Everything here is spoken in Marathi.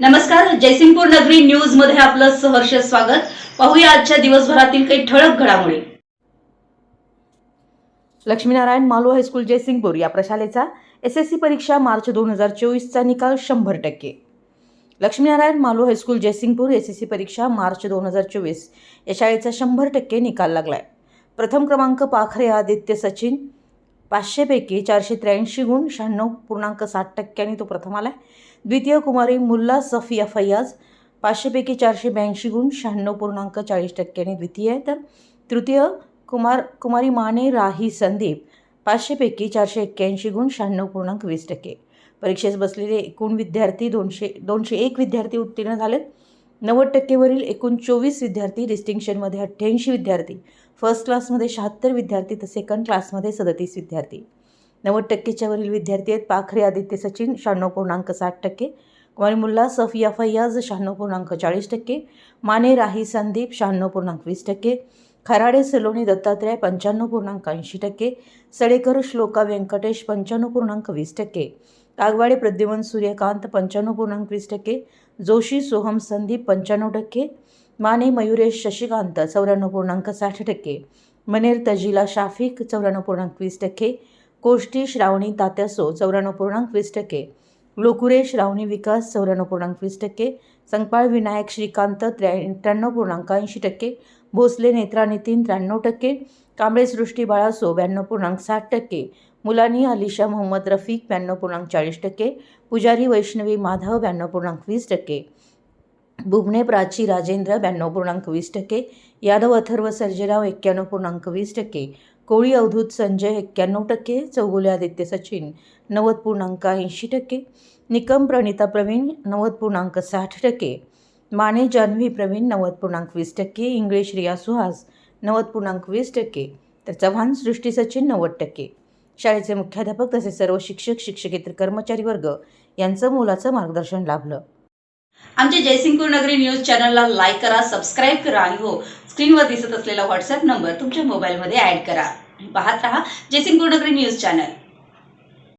नमस्कार जयसिंगपूर नगरी न्यूजमध्ये आपलं सहर्ष स्वागत. पाहूया आजच्या दिवसभरातील काही ठळक घडामोडी. लक्ष्मीनारायण मालू हायस्कूल जयसिंगपूर या प्रशालेचा एस एस सी परीक्षा मार्च दोन हजार चोवीसचा निकाल शंभर टक्के. Laxminarayan Malu high school Jaysingpur S S C परीक्षा मार्च दोन हजार चोवीस या शाळेचा शंभर टक्के निकाल लागलाय. प्रथम क्रमांक पाखरे आदित्य सचिन पाचशेपैकी चारशे त्र्याऐंशी गुण शहाण्णव पूर्णांक साठ टक्क्यांनी तो प्रथम आला आहे द्वितीय कुमारी मुल्ला सफिया फैयाज पाचशेपैकी चारशे ब्याऐंशी गुण शहाण्णव पूर्णांक चाळीस टक्क्यांनी द्वितीय आहे. तर तृतीय कुमार कुमारी माने राही संदीप पाचशेपैकी चारशे एक्क्याऐंशी गुण शहाण्णव पूर्णांक वीस टक्के. परीक्षेस बसलेले एकूण विद्यार्थी दोनशे दोनशे एक विद्यार्थी उत्तीर्ण झालेत. नव्वद टक्केवरील एकूण चोवीस विद्यार्थी डिस्टिंक्शनमध्ये अठ्ठ्याऐंशी विद्यार्थी फर्स्ट क्लासमध्ये शहात्तर विद्यार्थी तर सेकंड क्लासमध्ये सदतीस विद्यार्थी. नव्वद टक्केच्या वरील विद्यार्थी आहेत पाखरे आदित्य सचिन शहाण्णव पूर्णांक साठ टक्के कुमारी मुल्ला सफिया फैयाज शहाण्णव पूर्णांक चाळीस टक्के माने राही संदीप शहाण्णव पूर्णांक वीस टक्के खराडे सलोनी दत्तात्रय पंच्याण्णव पूर्णांक ऐंशी टक्के सडेकर श्लोका व्यंकटेश पंच्याण्णव पूर्णांक वीस टक्के. कागवाडे प्रद्युमन सूर्यकांत पंच्याण्णव पूर्णांक वीस टक्के जोशी सोहम संदीप पंच्याण्णव टक्के माने मयुरेश शशिकांत चौऱ्याण्णव पूर्णांक साठ टक्के मनेर तजिला शाफिक चौऱ्याण्णव पूर्णांक वीस टक्के कोष्टी श्रावणी तात्यासो चौऱ्याण्णव पूर्णांक वीस टक्के लोकुरे श्रावणी विकास चौऱ्याण्णव पूर्णांक वीस टक्के संकपाळ विनायक श्रीकांत त्र्या त्र्याण्णव पूर्णांक ऐंशी टक्के भोसले नेत्रा नितीन त्र्याण्णव टक्के कांबळे सृष्टी बाळासो ब्याण्णव पूर्णांक साठ टक्के मुलानी अलिशा मोहम्मद रफीक ब्याण्णव पूर्णांक चाळीस टक्के पुजारी वैष्णवी माधव ब्याण्णव पूर्णांक वीस टक्के बुबणे प्राची राजेंद्र ब्याण्णव पूर्णांक वीस टक्के यादव अथर्व सर्जेराव एक्क्याण्णव पूर्णांक वीस टक्के कोळी अवधूत संजय एक्क्याण्णव टक्के चौगुले आदित्य सचिन नव्वद पूर्णांक ऐंशी टक्के निकम प्रणिता प्रवीण नव्वद पूर्णांक साठ टक्के माने जान्हवी प्रवीण नव्वद पूर्णांक वीस टक्के इंग्लिश रिया सुहास नव्वद पूर्णांक वीस टक्के तर चव्हाण सृष्टी सचिन नव्वद टक्के. शाळेचे मुख्याध्यापक तसेच सर्व शिक्षक शिक्षकेतर कर्मचारी वर्ग यांचं मोलाचं मार्गदर्शन लाभलं. आमच्या जयसिंगपूर नगरी न्यूज चॅनलला लाईक करा सबस्क्राईब करा आणि हो स्क्रीनवर दिसत असलेला व्हॉट्सअप नंबर तुमच्या मोबाईलमध्ये ऍड करा. पाहत रहा जयसिंगपूर नगरी न्यूज चॅनल.